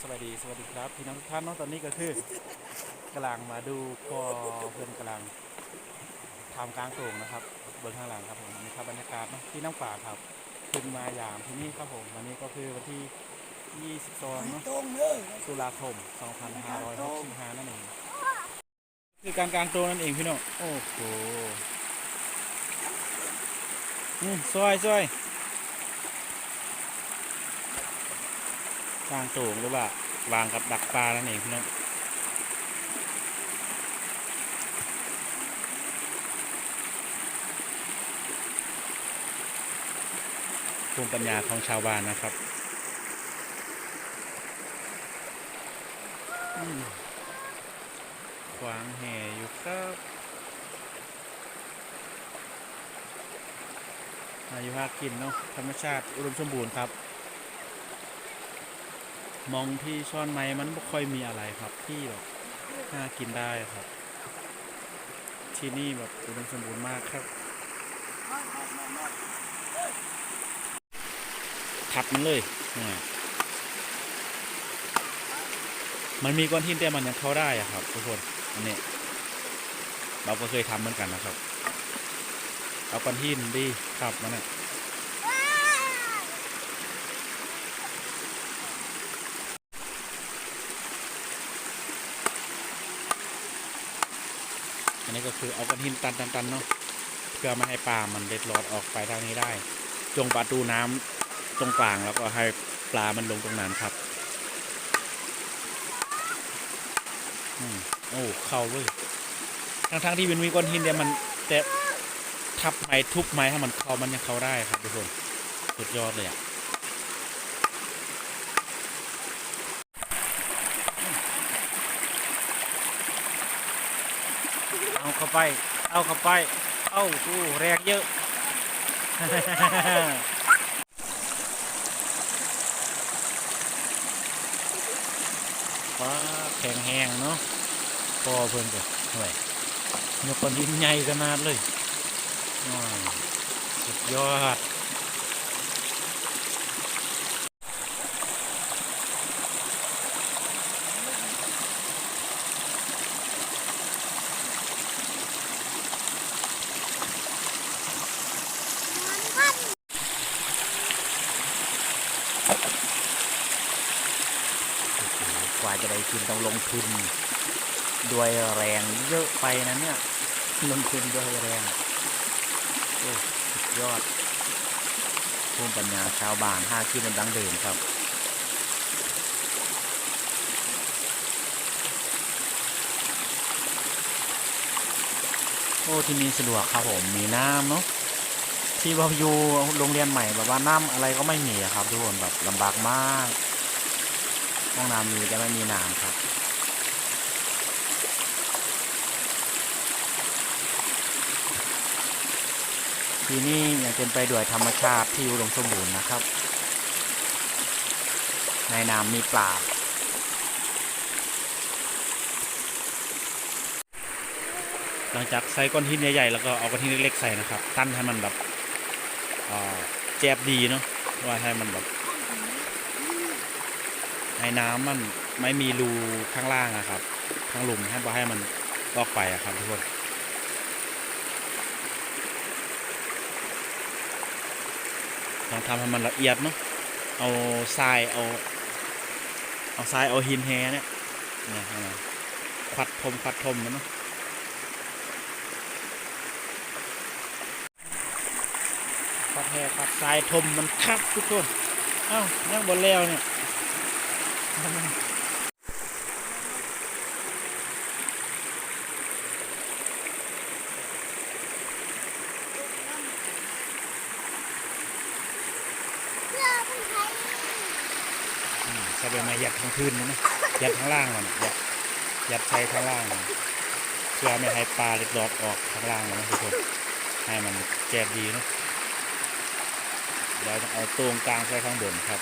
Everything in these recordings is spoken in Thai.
สวัสดีสวัสดีครับพี่น้องทุกท่านเนาะตอนนี้ก็คือกำลังมาดูพอเพื่อนกำลังทำกลางโต่งนะครับเบื้องข้างหลังครับผมนี่ครับบรรยากาศเนาะที่น้ำป่าครับขึ้นมายามที่นี่ครับผมวันนี้ก็คือวันที่ 22เนาะตรงเลยตุลาคม 2565นั่นเองคือการกลางโตงนั่นเองพี่น้องโอ้โหอืมซอยซอย กลางโต่งหรือว่าวางกับดักปลานั่นเองพี่น้องภูมิปัญญาของชาวบ้านนะครับขวางแห่อยู่ครับอายุภากินเนาะธรรมชาติอุดมสมบูรณ์ครับ มองที่ซ่อนไม้มันไม่ค่อยมีอะไรครับที่แบบน่ากินได้ครับ ที่นี่แบบอุดมสมบูรณ์มากครับขัดมันเลยมันมีก้อนหินแต่มันยังเข้าได้อะครับทุกคนอันนี้เราก็เคยทำเหมือนกันนะครับ เอาก้อนหินดีขับมันอะอันนี้ก็ คือเอาก้อนหินตันๆเนาะเพื่อไม่ให้ปลามันเด็ดลอดออกไปทางนี้ได้ จงประตูน้ำตรงกลางแล้วก็ให้ปลามันลงตรงนั้นครับอืมโอ้เข้าเว้ยทั้งๆที่มันมีก้อนหินเนี่ยมันแต่ทับไม้ทุบไม้ให้มันเข้ามันยังเข้าได้ครับทุกคนสุดยอดเลยอะ เข้าไป เอาเข้าไป เอาอู้แรงเยอะ ฟ้าแข็งแห้งเนาะพอเพิ่นก็ห่วยยกคนยิ้มใหญ่ขนาดเลยสุดยอด กว่าจะได้กินต้องลงทุน ด้วยแรงเยอะไปนะเนี่ยลงทุนด้วยแรงโอ้สุดยอดภูมิปัญญาชาวบ้านห้าชื่อมันดังเดิมครับโอ้ที่นี่สะดวกครับผมมีน้ำเนาะที่ว่าอยู่โรงเรียนใหม่แบบว่าน้ำอะไรก็ไม่มีครับทุกคนแบบลำบากมาก ห้องน้ำมีแต่ไม่มีน้ำครับ ที่นี่ยังเป็นไปด้วยธรรมชาติที่อุดมสมบูรณ์นะครับ ในน้ำมีปลาหลังจากใส่ก้อนหินใหญ่ๆแล้วก็เอาก้อนหินเล็กๆใส่นะครับ ตั้นให้มันแบบแจบดีเนาะว่าให้มันแบบ ให้น้ำมันไม่มีรูข้างล่างอะครับ ข้างหลุมให้บ่ให้มันออกไปอะครับทุกคนต้องทำให้มันละเอียดเนาะเอาทรายเอา เอาทรายเอาหินแฮเนี่ยเนี่ยให้มันควัดทมควัดทมมันเนาะควัดแฮควัดทรายทมมันครับทุกคนเอ้ายังบนแล้วเนี่ย ใส่ใบไม้ยัดทั้งพื้นนะนะยัดข้งล่างมันยัดยัดใช้ข้งล่างมันเพื่อไม่ให้ปลาเล็ดลอดออกข้งล่างมันนะทุกคนให้มันแจบดีนะเดี๋ยวจะเอาตรงกลางใส่ข้างบนครับ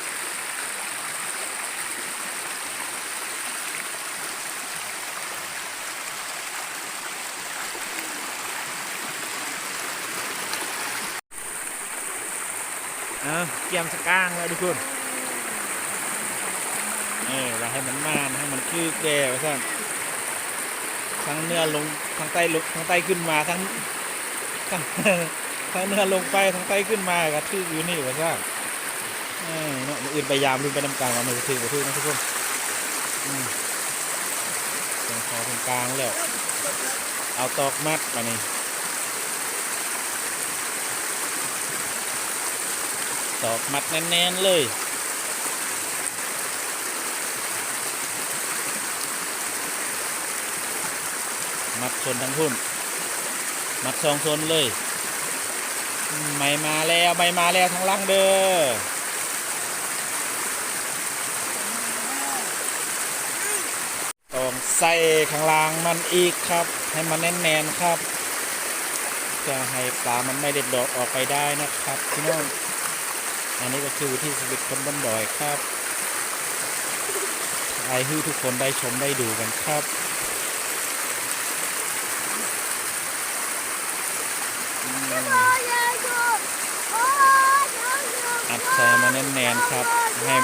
เกียมสก้างแล้วทุกคนเอออว่าให้มันมานให้มันคือแก่ว่าซั่นทั้งเนื้อลงทั้งใต้ลงทั้งใต้ขึ้นมาทั้งทั้งทั้งเนื้อลงไปทั้งใต้ขึ้นมาก็ถืออยู่นี่ว่าซั่นเออเนาะออื่นพยายามลุ้นไปนำกลางว่ามันจะถือบ่ถือนะทุกคนตรงคอตรงกลางแล้ว เอาตอกมัดมานี่ ตอกมัดแน่นๆเลยมัดชนทั้งทุ่นมัดสองชนเลยอืมไม่มาแล้วไม่มาแล้วทั้งล่างเด้อต้องใส่ข้างล่างมันอีกครับ ให้มันแน่นๆครับจะให้ปลามันไม่เด็ดดอกออกไปได้นะครับพี่น้อง อันนี้ก็คือวิธีชีวิตคนบนดอยครับไอ้ให้ทุกคนได้ชมได้ดูกันครับอัดใส่มาแน่นๆครับให้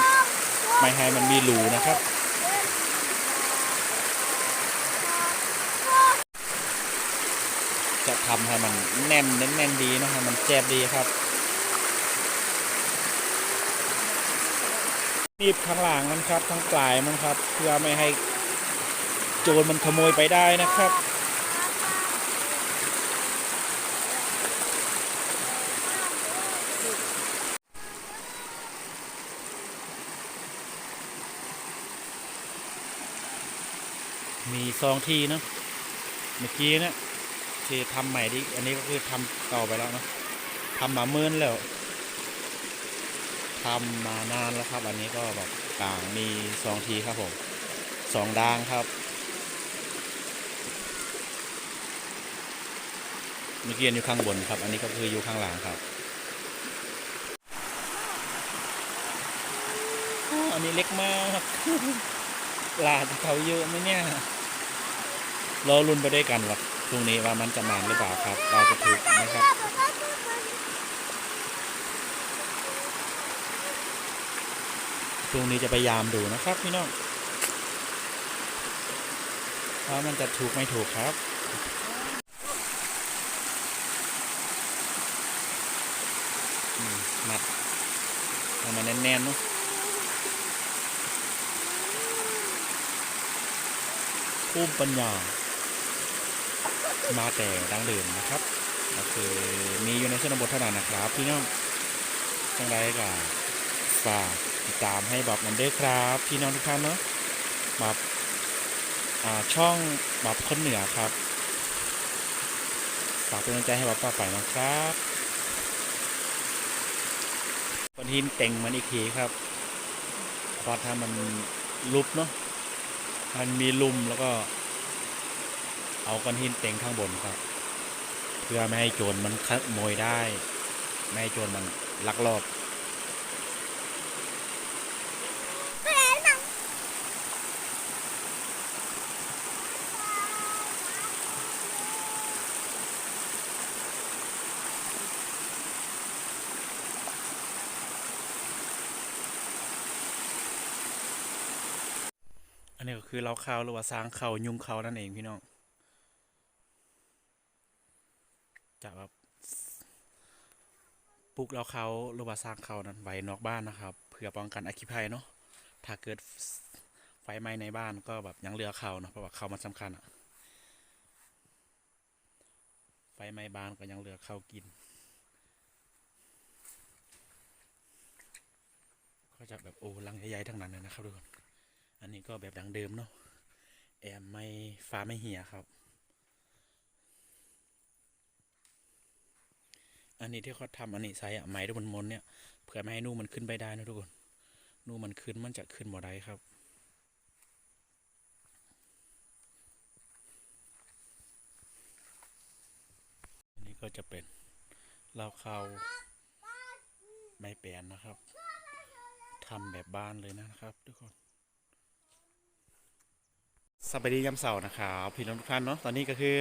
ไม่ให้มันมีรูนะครับจะทำให้มันแน่นเน้นๆดีนะให้มันแจบดีครับ นีบข้างหลังมันครับทั้งปลายมันครับ เพื่อไม่ให้โจรมันขโมยไปได้นะครับมีซองทีเนาะเมื่อกี้เนี่ยที่ทำใหม่ดิอันนี้ก็คือทำเก่าไปแล้วเนาะทำมาเมินแล้ว ทำมานานแล้วครับอันนี้ก็แบบกลางมีซองทีครับผมสองดางครับ เมื่อกี้อยู่ข้างบนครับ อันนี้ก็คืออยู่ข้างหลังครับอ้ออันนี้เล็กมากลาจะเขาเยอะไหมเนี่ยรอรุนไปด้วยกันว่าพรุ่งนี้ว่ามันจะมานหรือเปล่าครับเราจะถูกไหมครับ พรุ่งนี้จะพยายามดูนะครับพี่น้องว่ามันจะถูกไม่ถูกครับมัดให้มันแน่นๆเนาะภูมิปัญญา มาแต่ดังเดิมนะครับก็คือมีอยู่ในชนบทเท่านั้นนะครับ พี่น้องจังไรก็ ฝากติดตามให้บอกมันด้วยครับพี่น้องทุกท่านเนาะแบบอ่าช่องแบบคนเหนือครับฝากเป็นกำลังใจให้บอกต่อไปนะครับคนหินเต็งมันอีกทีครับเพราะถ้ามันลุบเนาะมันมีลุมแล้วก็ เอาก้อนหินเต็งข้างบนครับ เพื่อไม่ให้โจรมันขโมยได้ ไม่ให้โจรมันลักลอบ อันนี้ก็คือเราข้าวหรือว่าสร้างเขายุงเขานั่นเองพี่น้องจะแบบปลูกเราเขาหรือว่าสร้างเขานั้นไว้นอกบ้านนะครับ เพื่อป้องกันอัคคีภัยเนาะถ้าเกิดไฟไหม้ในบ้านก็แบบยังเหลือเขาเนาะเพราะว่าเขามันสำคัญอะไฟไหม้บ้านก็ยังเหลือเขากินก็จะแบบโอ้ลังใหญ่ๆทั้งนั้นเลยนะครับทุกคน อันนี้ก็แบบดังเดิมเนาะแอมไม่ฟ้าไม่เหี่ยครับ อันนี้ที่เขาทำอันนี้ใส่อะไหมทุกมันมนๆเนี่ยเพื่อไม่ให้นู่มันขึ้นไปได้นะทุกคนนู่มันขึ้นมันจะขึ้นบ่ได้ครับอันนี้ก็จะเป็นเหล้าข้าไม่แปลนนะครับทำแบบบ้านเลยนะครับทุกคน สวัสดียามเสาร์นะครับพี่น้องทุกท่านเนาะตอนนี้ก็คือ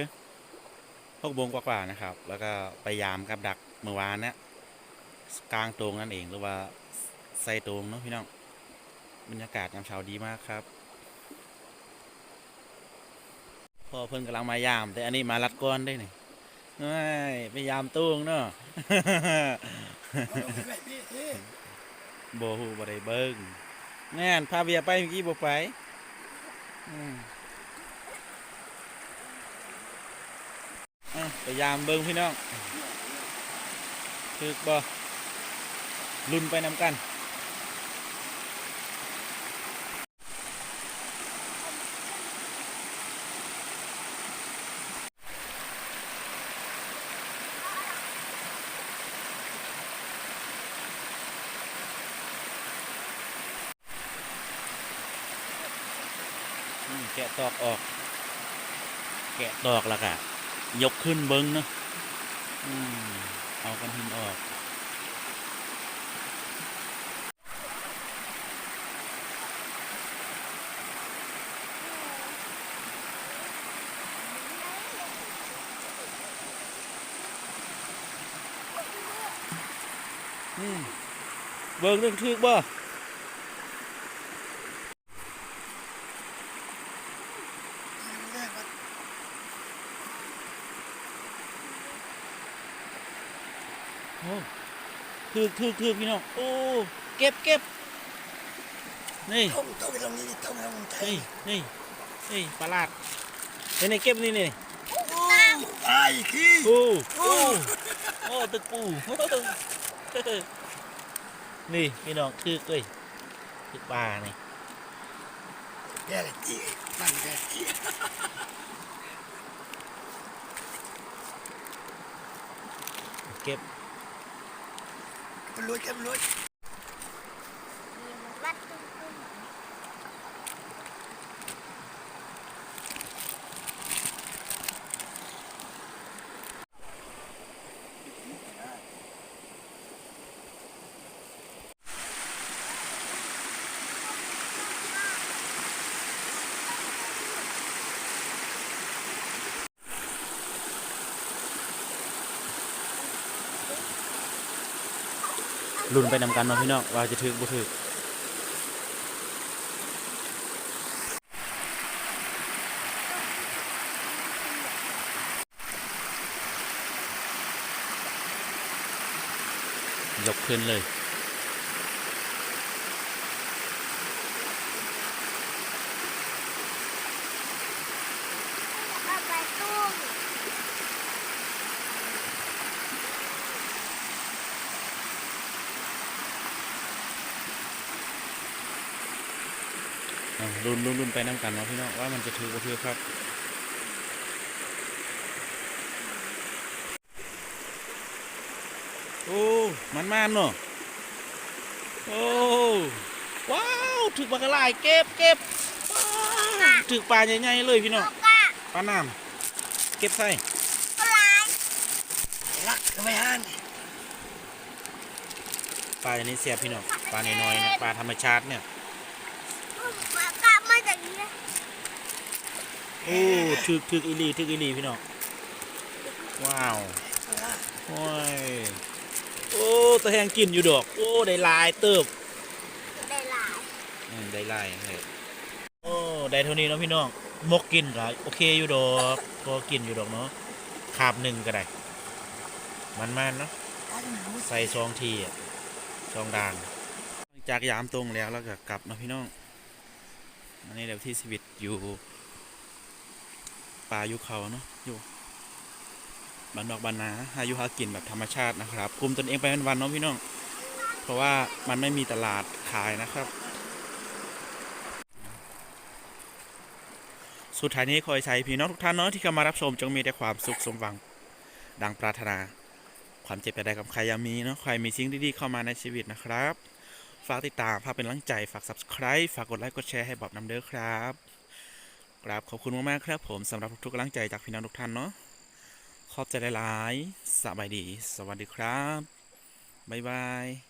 หกโมงกว่าๆนะครับ แล้วก็ไปยามกับดักเมื่อวานเนี่ยกลางตรงนั่นเองหรือว่าใส่ตรงเนาะพี่น้องบรรยากาศยามเช้าดีมากครับพ่อเพิ่นกำลังมายาม แต่อันนี้มาลัดก้อนได้นี่เอ้ยไปยามตุ้งเนาะโบฮูบ่ได้เบิ่งแน่นพาเบียไปเมื่อกี้บ่ไป อืม อะไปยามเบิ่งพี่น้องถึกบ่ลุ้นไปนำกันแกะตอกออก แกะตอกแล้วก็ ยกขึ้นเบิ้งเนาะเอากันหินออกเบิ้งเรื่องทึกบ่ ถึกถึกถึกพี่น้องโอ้เก็บเก็บนี่ thông thông cái lòng đi thông lòng นี่ thấy นี่นี่ปลาลาดนี่นี่เก็บนี่นี่ ai khi ปูปูโอ้ตึกปูนี่พี่น้องถึกเลยถึกปลานี่ đây là chị bằng cái chị เก็บ มันรวยแค่มันรวยวัด ลุ้นไปนำกันเนาะพี่น้องว่าจะถึกบ่ถึกยกขึ้นเลย เอาไปตุ้ม อะลุ้นลุ้นลุ้นไปน้ำกันเนาะพี่น้องว่ามันจะถือบ่ถือครับโอ้มันมานเนาะโอ้ว้าวถึกปลากระไลายเก็บเก็บว้าวถึกปลาใหญ่ๆเลยพี่น้องเอากะปลาน้ำเก็บใส่ปลาย lắc cái mày han ปลาอย่างนี้เสียบพี่น้องปลาน้อยๆนะปลาธรรมชาติเนี่ย มากะมาจากนี้ โอ้ถึกถึกอีหลีถึกอีหลีพี่น้องว้าวโอ้ยโอ้ตะแหงกินอยู่ดอก โอ้ได้หลายเติบได้หลายอืมได้หลายเฮ้ยโอ้ได้เท่านี้เนาะพี่น้องมกกินก็โอเคอยู่ดอกพอกินอยู่ดอกเนาะขาบหนึ่งก็ได้ มันมันๆเนาะใส่ซองทีอะซองด่างจากยามตรงแล้วแล้วก็กลับเนาะพี่น้องอันนี้เดี๋ยวที่ชีวิตอยู่ ป่าอยู่เขาเนาะอยู่บ้านนอกบ้านนาหาอยู่หากินแบบธรรมชาตินะครับคุมตนเองไปวันๆเนาะพี่น้อง เพราะว่ามันไม่มีตลาดขายนะครับ สุดท้ายนี้ขอให้ใช้พี่น้องทุกท่านเนาะที่เข้ามารับชมจงมีแต่ความสุขสมหวัง ดังปรารถนา ความเจ็บไปได้กับใครยามีเนาะใครมีสิ่งดีๆเข้ามาในชีวิตนะครับ ฝากติดตามฝากเป็นกำลังใจฝาก subscribe ฝากกดไลค์กดแชร์ให้บอบนำเด้อครับ กราบขอบคุณมากๆครับผมสำหรับทุกๆกำลังใจจากพี่น้องทุกท่านเนาะขอบใจหลายๆสบายดี สวัสดีครับ บ๊ายบาย